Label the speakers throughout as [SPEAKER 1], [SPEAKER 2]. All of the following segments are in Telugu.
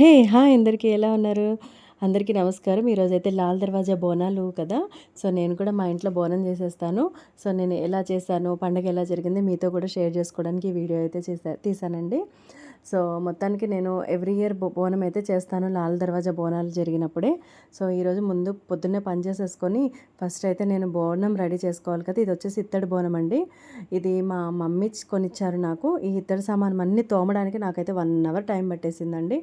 [SPEAKER 1] హే! హాయ్ అందరికీ ఎలా ఉన్నారు? అందరికీ నమస్కారం. ఈరోజైతే లాల్ దర్వాజా బోనాలు కదా! సో, నేను కూడా మా ఇంట్లో బోనం చేసేస్తాను. సో, నేను ఎలా చేశాను, పండగ ఎలా జరిగింది మీతో కూడా షేర్ చేసుకోవడానికి వీడియో అయితే చేసా తీసానండి సో, మొత్తానికి నేను ఎవ్రీ ఇయర్ బో బోనం అయితే చేస్తాను లాల్ దర్వాజా బోనాలు జరిగినప్పుడే. సో, ఈరోజు ముందు పొద్దున్నే పని చేసేసుకొని ఫస్ట్ అయితే నేను బోనం రెడీ చేసుకోవాలి కదా! ఇది వచ్చేసి ఇత్తడి బోనం అండి. ఇది మా మమ్మీ కొనిచ్చారు నాకు. ఈ ఇత్తడి సామాను అన్నీ తోమడానికి నాకైతే వన్ అవర్ టైం పట్టేసిందండి.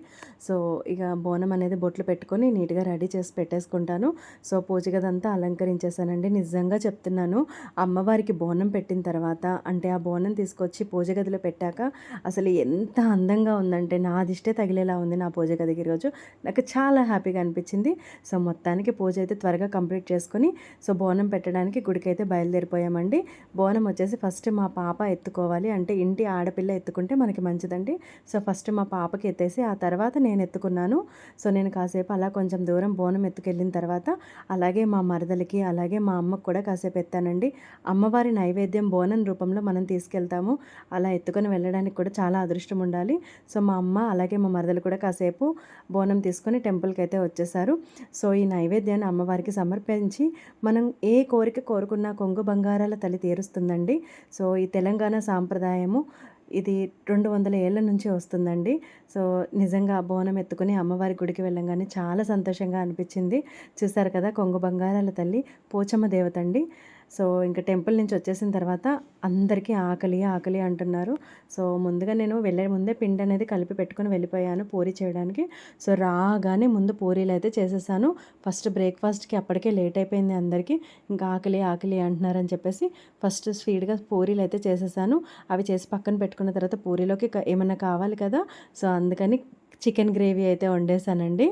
[SPEAKER 1] సో, ఇక బోనం అనేది బొట్లు పెట్టుకొని నీట్‌గా రెడీ చేసి పెట్టేసుకుంటాను. సో, పూజ గదంతా అలంకరించేసానండి. నిజంగా చెప్తున్నాను. అమ్మవారికి బోనం పెట్టిన తర్వాత అంటే ఆ బోనం తీసుకొచ్చి పూజ గదిలో పెట్టాక అసలు ఎంత అందంగా ఉందంటే నా దిష్టే తగిలేలా ఉంది నా పూజ గదికి రోజు నాకు చాలా హ్యాపీగా అనిపించింది. సో, మొత్తానికి పూజ అయితే త్వరగా కంప్లీట్ చేసుకొని సో, బోనం పెట్టడానికి గుడికైతే బయలుదేరిపోయామండి. బోనం వచ్చేసి ఫస్ట్ మా పాప ఎత్తుకోవాలి. అంటే ఇంటి ఆడపిల్ల ఎత్తుకుంటే మనకి మంచిదండి. సో, ఫస్ట్ మా పాపకి ఎత్తేసి ఆ తర్వాత నేను ఎత్తుకున్నాను. సో, నేను కాసేపు అలా కొంచెం దూరం బోనం ఎత్తుకెళ్ళిన తర్వాత అలాగే మా మరదలకి, అలాగే మా అమ్మకు కూడా కాసేపు ఎత్తానండి. అమ్మవారి నైవేద్యం బోనం రూపంలో మనం తీసుకెళ్తాము. అలా ఎత్తుకొని వెళ్ళడానికి కూడా చాలా అదృష్టం ఉండాలి. సో, మా అమ్మ అలాగే మా మరదలు కూడా కాసేపు బోనం తీసుకొని టెంపుల్కి అయితే వచ్చేసారు. సో, ఈ నైవేద్యాన్ని అమ్మవారికి సమర్పించి మనం ఏ కోరిక కోరుకున్నా కొంగు బంగారాల తల్లి తీరుస్తుందండి. సో, ఈ తెలంగాణ సాంప్రదాయము ఇది 200 ఏళ్ళ నుంచి వస్తుందండి. సో, నిజంగా బోనం ఎత్తుకొని అమ్మవారి గుడికి వెళ్ళంగానే చాలా సంతోషంగా అనిపించింది. చూసారు కదా! కొంగు బంగారాల తల్లి పోచమ్మ దేవత అండి. సో, ఇంక టెంపుల్ నుంచి వచ్చేసిన తర్వాత అందరికీ ఆకలి, ఆకలి అంటున్నారు. సో, ముందుగా నేను వెళ్ళే ముందే పిండి అనేది కలిపి పెట్టుకుని వెళ్ళిపోయాను పూరి చేయడానికి. సో, రాగానే ముందు పూరీలు అయితే చేసేసాను. ఫస్ట్ బ్రేక్‌ఫాస్ట్‌కి అప్పటికే లేట్ అయిపోయింది అందరికీ. ఇంకా ఆకలి, ఆకలి అంటున్నారని చెప్పేసి ఫస్ట్ స్పీడ్‌గా అయితే చేసేసాను. అవి చేసి పక్కన పెట్టుకున్న తర్వాత పూరీలోకి ఏమైనా కావాలి కదా! సో, అందుకని చికెన్ గ్రేవీ అయితే వండేసానండి.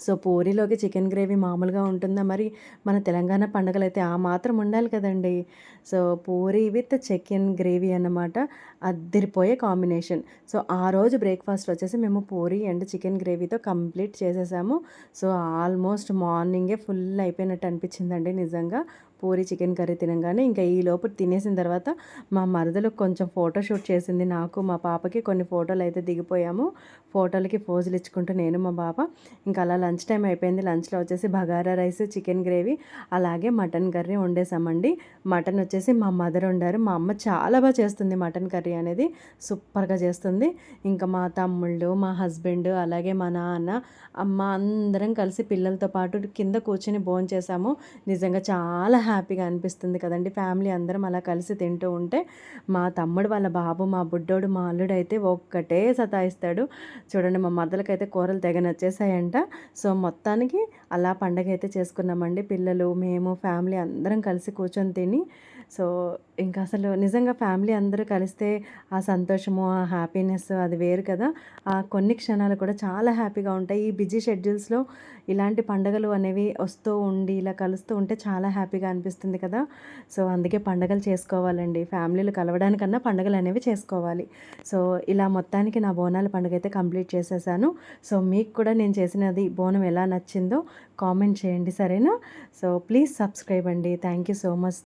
[SPEAKER 1] సో, పూరీలోకి చికెన్ గ్రేవీ మామూలుగా ఉంటుందా మరి? మన తెలంగాణ పండుగలు అయితే ఆ మాత్రం ఉండాలి కదండీ! So, puri with chicken gravy అన్నమాట. అద్దరిపోయే కాంబినేషన్. సో, ఆ రోజు బ్రేక్‌ఫాస్ట్ వచ్చేసి మేము పూరీ అండ్ చికెన్ గ్రేవీతో కంప్లీట్ చేసేసాము. సో, ఆల్మోస్ట్ మార్నింగే ఫుల్ అయిపోయినట్టు అనిపించిందండి నిజంగా. పూరి చికెన్ కర్రీ తినగానే ఇంకా ఈ లోపు తినేసిన తర్వాత మా మరదలు కొంచెం ఫోటో షూట్ చేసింది. నాకు, మా పాపకి కొన్ని ఫోటోలు అయితే దిగిపోయాము. ఫోటోలకి పోజులు ఇచ్చుకుంటూ నేను, మా పాప ఇంకా అలా లంచ్ టైం అయిపోయింది. లంచ్‌లో వచ్చేసి బగారా రైస్, చికెన్ గ్రేవీ అలాగే మటన్ కర్రీ వండేసామండి. మటన్ వచ్చేసి మా మదర్ వండారు. మా అమ్మ చాలా బాగా చేస్తుంది మటన్ కర్రీ అనేది. సూపర్‌గా చేస్తుంది. ఇంకా మా తమ్ముళ్ళు, మా హస్బెండ్ అలాగే మా నాన్న, అమ్మ అందరం కలిసి పిల్లలతో పాటు కింద కూర్చొని భోంచేసాము. నిజంగా చాలా హ్యాపీగా అనిపిస్తుంది కదండి ఫ్యామిలీ అందరం అలా కలిసి తింటూ ఉంటే. మా తమ్ముడు వాళ్ళ బాబు, మా బుడ్డోడు, మా అల్లుడు అయితే ఒక్కటే సతాయిస్తాడు. చూడండి మా మద్దలకైతే కూరలు తెగ నచ్చేసాయంట. సో, మొత్తానికి అలా పండగ అయితే చేసుకున్నామండి. పిల్లలు, మేము ఫ్యామిలీ అందరం కలిసి కూర్చొని తిని సో, ఇంకా అసలు నిజంగా ఫ్యామిలీ అందరూ కలిస్తే ఆ సంతోషము, ఆ హ్యాపీనెస్ అది వేరు కదా! ఆ కొన్ని క్షణాలు కూడా చాలా హ్యాపీగా ఉంటాయి. ఈ బిజీ షెడ్యూల్స్‌లో ఇలాంటి పండుగలు అనేవి వస్తూ ఉండి ఇలా కలుస్తూ ఉంటే చాలా హ్యాపీగా అనిపిస్తుంది కదా! సో, అందుకే పండుగలు చేసుకోవాలండి. ఫ్యామిలీలు కలవడానికన్నా పండుగలు అనేవి చేసుకోవాలి. సో, ఇలా మొత్తానికి నా బోనాల పండుగ అయితే కంప్లీట్ చేసేసాను. సో, మీకు కూడా నేను చేసినది బోనం ఎలా నచ్చిందో కామెంట్ చేయండి సరేనా? సో, ప్లీజ్ సబ్స్క్రైబ్ అండి. Thank you so much.